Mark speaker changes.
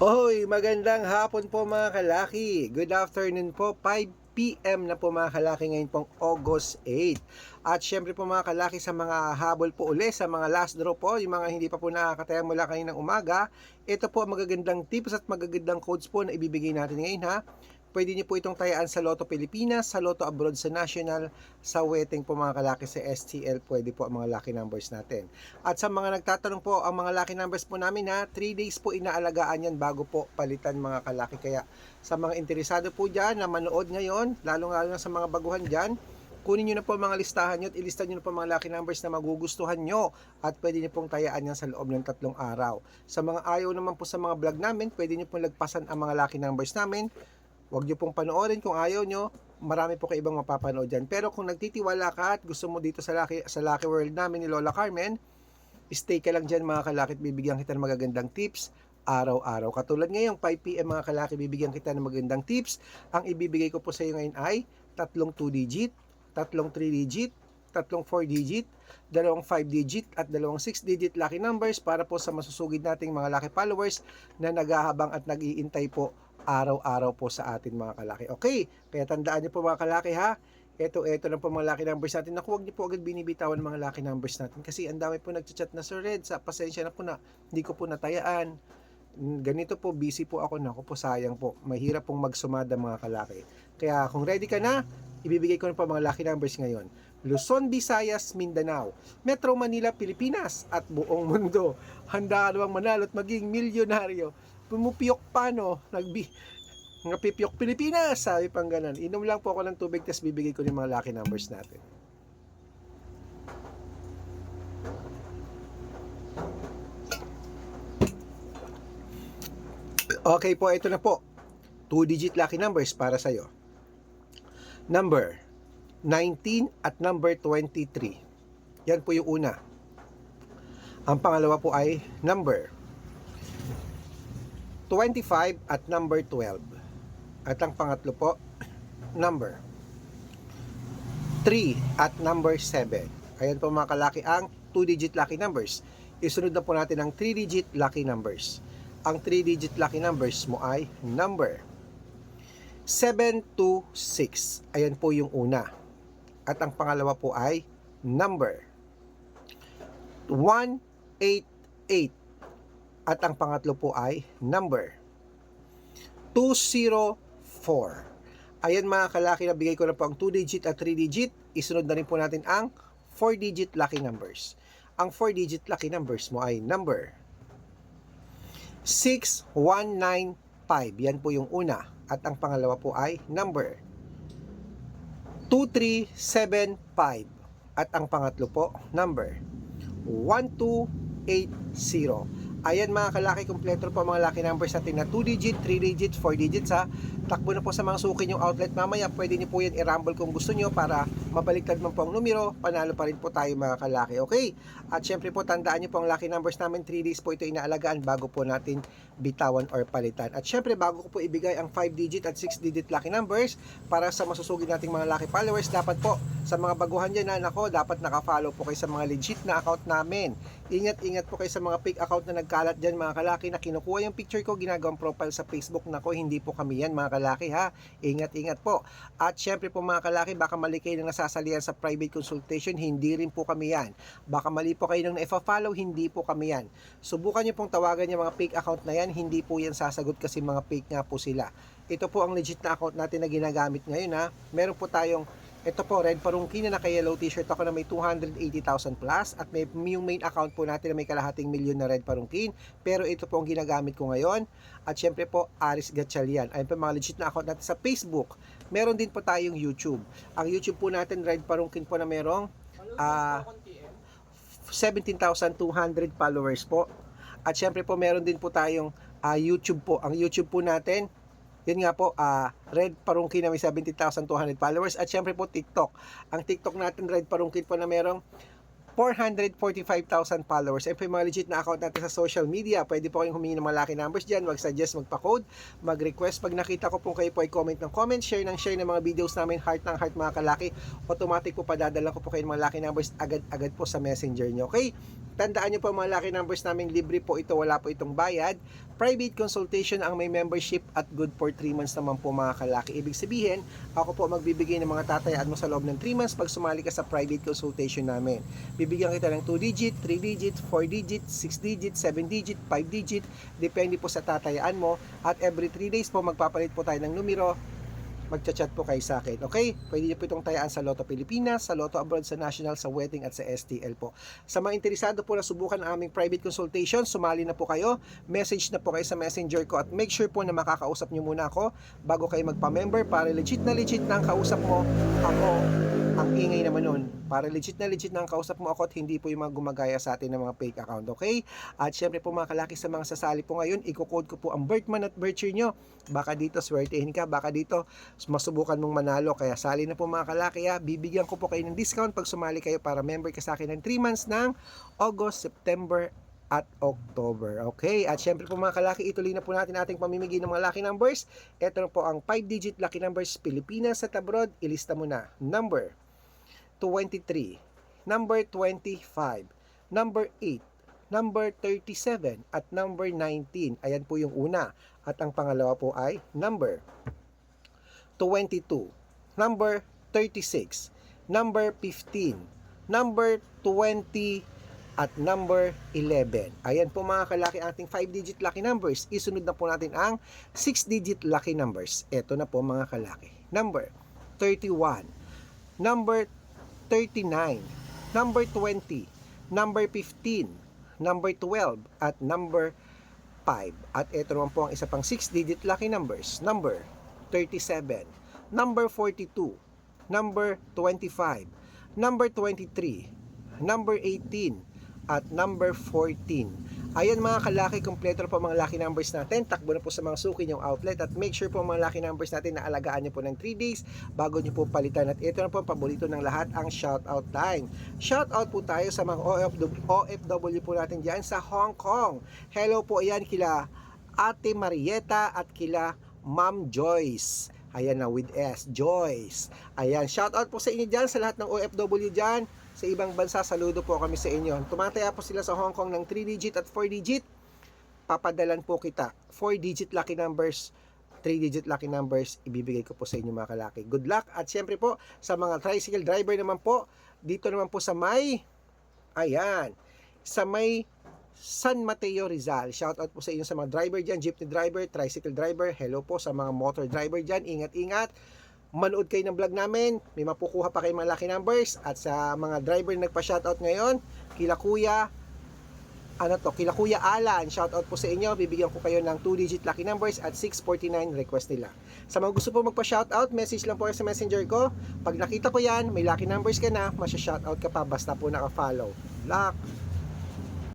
Speaker 1: Oy, magandang hapon po mga kalaki. Good afternoon po. 5 PM na po mga kalaki ngayon pong August 8. At syempre po mga kalaki sa mga habol po uli, sa mga last draw po, yung mga hindi pa po nakakataya mula kaninang umaga, ito po ang magagandang tips at magagandang codes po na ibibigay natin ngayon ha. Pwede niyo po itong tayaan sa Lotto Pilipinas, sa Lotto Abroad sa National, sa Weteng po mga kalaki sa STL, pwede po ang mga lucky numbers natin. At sa mga nagtatanong po, ang mga lucky numbers po namin ha, 3 days po inaalagaan yan bago po palitan mga kalaki. Kaya sa mga interesado po dyan na manood ngayon, lalong-lalo na sa mga baguhan dyan, kunin nyo na po mga listahan nyo at ilista nyo na po mga lucky numbers na magugustuhan nyo at pwede nyo pong tayaan yan sa loob ng tatlong araw. Sa mga ayaw naman po sa mga vlog namin, pwede nyo pong lagpasan ang mga lucky numbers namin. Huwag nyo pong panoorin kung ayaw nyo. Marami po kayo ibang mapapanood dyan. Pero kung nagtitiwala ka at gusto mo dito sa Lucky, sa Lucky World namin ni Lola Carmen, stay ka lang dyan mga kalakit. Bibigyan kita ng magagandang tips araw-araw. Katulad ngayong 5pm mga kalaki, bibigyan kita ng magandang tips. Ang ibibigay ko po sa iyo ngayon ay tatlong 2 digit, tatlong 3 digit, tatlong 4 digit, dalawang 5 digit at dalawang 6 digit lucky numbers para po sa masusugid nating mga lucky followers na naghahabang at nag-iintay po araw-araw po sa atin mga kalaki. Okay, kaya tandaan niyo po mga kalaki ha, ito, ito lang po mga lucky numbers natin. Naku, huwag niyo po agad binibitawan mga lucky numbers natin kasi ang dami po nagchat na Sir Red, sa pasensya na po na hindi ko po natayaan. Mm, Ganito po, busy po ako. Naku po, sayang po. Mahirap pong magsumada mga kalaki. Kaya kung ready ka na, ibibigay ko na po mga lucky numbers ngayon. Luzon, Visayas, Mindanao, Metro Manila, Pilipinas, at buong mundo. Handa ka namang manalo at maging milyonaryo. Pumupiyok pa, no? Nagbi Napipiyok Pilipinas, sabi pang ganun. Inom lang po ako ng tubig, tapos bibigay ko yung mga lucky numbers natin. Okay po, ito na po. 2-digit lucky numbers para sa'yo. Number 19 at number 23. Yan po yung una. Ang pangalawa po ay number 25 at number 12. At ang pangatlo po, number 3 at number 7. Ayan po mga kalaki ang 2-digit lucky numbers. Isunod na po natin ang 3-digit lucky numbers. Ang 3-digit lucky numbers mo ay number 726. Ayan po yung una. At ang pangalawa po ay number 188. At ang pangatlo po ay number 204. Ayan mga kalaki na bigay ko na po ang 2-digit at 3-digit. Isunod na rin po natin ang 4-digit lucky numbers. Ang 4-digit lucky numbers mo ay number 6195. Yan po yung una. At ang pangalawa po ay number 2375. At ang pangatlo po, number 1280. Ayan mga kalaki, kompleto po mga lucky numbers natin na 2 digit, 3 digits, 4 digits ha. Takbo na po sa mga suki yung outlet mamaya. Pwede niyo po yan i-rumble kung gusto niyo para mabaliktad man po ang numero. Panalo pa rin po tayo mga kalaki. Okay? At syempre po tandaan niyo po ang lucky numbers namin. 3 days po ito inaalagaan bago po natin bitawan or palitan. At syempre bago ko po ibigay ang 5 digit at 6 digit lucky numbers para sa masusugid nating mga lucky followers, dapat po sa mga baguhan dyan na nako, dapat naka-follow po kayo sa mga legit na account namin. Ingat-ingat po kayo sa mga fake account na nagkalat dyan mga kalaki na kinukuha yung picture ko, ginagawang profile sa Facebook. Nako, hindi po kami yan mga kalaki ha. Ingat-ingat po. At syempre po mga kalaki, baka mali kayo na nasasalihan sa private consultation, hindi rin po kami yan. Baka mali po kayo nang na-follow, hindi po kami yan. Subukan nyo pong tawagan yung mga fake account na yan, hindi po yan sasagot kasi mga fake nga po sila. Ito po ang legit na account natin na ginagamit ngayon ha. Meron po tayong ito po, Red Parungkin na naka-yellow t-shirt ako na may 280,000 plus at may yung main account po natin na may kalahating milyon na Red Parungkin. Pero ito po ang ginagamit ko ngayon. At syempre po, Aris Gatchalian. Ayun po mga legit na account natin sa Facebook. Meron din po tayong YouTube. Ang YouTube po natin, Red Parungkin po na merong ah 17,200 followers po. At syempre po, meron din po tayong ah, YouTube po. Ang YouTube po natin, yun nga po, ah, Red Parungkin na may 17,200 followers. At syempre po, TikTok. Ang TikTok natin, Red Parungkin po na merong 445,000 followers. Po yung mga legit na account natin sa social media. Pwede po kayong humingi ng mga lucky numbers dyan. Mag-suggest, magpa-code, mag-request. Pag nakita ko po kayo po ay comment ng comment, share ng share ng mga videos namin, heart ng heart mga kalaki. Automatic po padadala ko po kayo ng mga lucky numbers agad-agad po sa messenger nyo. Okay? Tandaan nyo po mga lucky numbers namin, libre po ito, wala po itong bayad. Private consultation ang may membership at good for 3 months naman po mga kalaki. Ibig sabihin, ako po magbibigay ng mga tatayaan mo sa loob ng 3 months pag sumali ka sa private consultation namin. Bibigyan kita ng 2 digit, 3 digit, 4 digit, 6 digit, 7 digit, 5 digit, depende po sa tatayaan mo. At every 3 days po magpapalit po tayo ng numero, magchat-chat po kayo sa akin. Okay? Pwede niyo po itong tayaan sa Lotto Pilipinas, sa Lotto Abroad, sa National, sa Wedding at sa STL po. Sa mga interesado po na subukan ang aming private consultation, sumali na po kayo, message na po kayo sa messenger ko at make sure po na makakausap niyo muna ako bago kayo magpa-member para legit na legit na ang kausap mo ako ang ingay naman nun. Para legit na legit na ang kausap mo ako at hindi po yung mga gumagaya sa atin ng mga fake account, okay? At syempre po mga kalaki sa mga sasali po ngayon, i-code ko po ang birth month at birth year nyo. Baka dito swertehin ka, baka dito masubukan mong manalo. Kaya sali na po mga kalaki ha. Bibigyan ko po kayo ng discount pag sumali kayo para member ka sa akin ng 3 months ng August, September, at October. Okay? At syempre po mga kalaki, ituloy na po natin ating pamimigay ng mga lucky numbers. Ito po ang 5-digit lucky numbers Pilipinas at abroad. Ilista mo na. Number 23, number 25, number 8, number 37, at number 19. Ayan po yung una. At ang pangalawa po ay number 22, number 36, number 15, number 20, at number 11. Ayan po mga kalaki ating 5-digit lucky numbers. Isunod na po natin ang 6-digit lucky numbers. Ito na po mga kalaki. Number 31, number 39, number 20, number 15, number 12, at number 5. At ito naman po ang isa pang 6-digit lucky numbers. Number 37, number 42, number 25, number 23, number 18, at number 14. Ayan mga kalaki, kompleto po mga lucky numbers natin. Takbo na po sa mga suki niyong outlet at make sure po mga lucky numbers natin na alagaan niyo po ng 3 days bago niyo po palitan. At ito na po ang paborito ng lahat, ang shoutout time. Shoutout po tayo sa mga OFW, OFW po natin dyan sa Hong Kong. Hello po ayan kila Ate Marieta at kila Ma'am Joyce. Ayan na with S, Joyce. Ayan, shoutout po sa inyo dyan, sa lahat ng OFW dyan. Sa ibang bansa, saludo po kami sa inyo. Tumataya po sila sa Hong Kong ng 3 digit at 4 digit. Papadalan po kita. 4 digit lucky numbers, 3 digit lucky numbers, ibibigay ko po sa inyo mga kalaki. Good luck at syempre po sa mga tricycle driver naman po, dito naman po sa may, ayan, sa may San Mateo Rizal. Shout out po sa inyo sa mga driver dyan, jeepney driver, tricycle driver. Hello po sa mga motor driver dyan. Ingat-ingat. Manood kayo ng vlog namin. May mapukuha pa kayo mga lucky numbers. At sa mga driver na nagpa-shoutout ngayon, kila Kuya, ano to, kila Kuya Alan, shoutout po sa inyo. Bibigyan ko kayo ng 2-digit lucky numbers at 649 request nila. Sa mga gusto po magpa-shoutout, message lang po kayo sa messenger ko. Pag nakita ko yan, may lucky numbers ka na, masya-shoutout ka pa basta po naka-follow. Luck!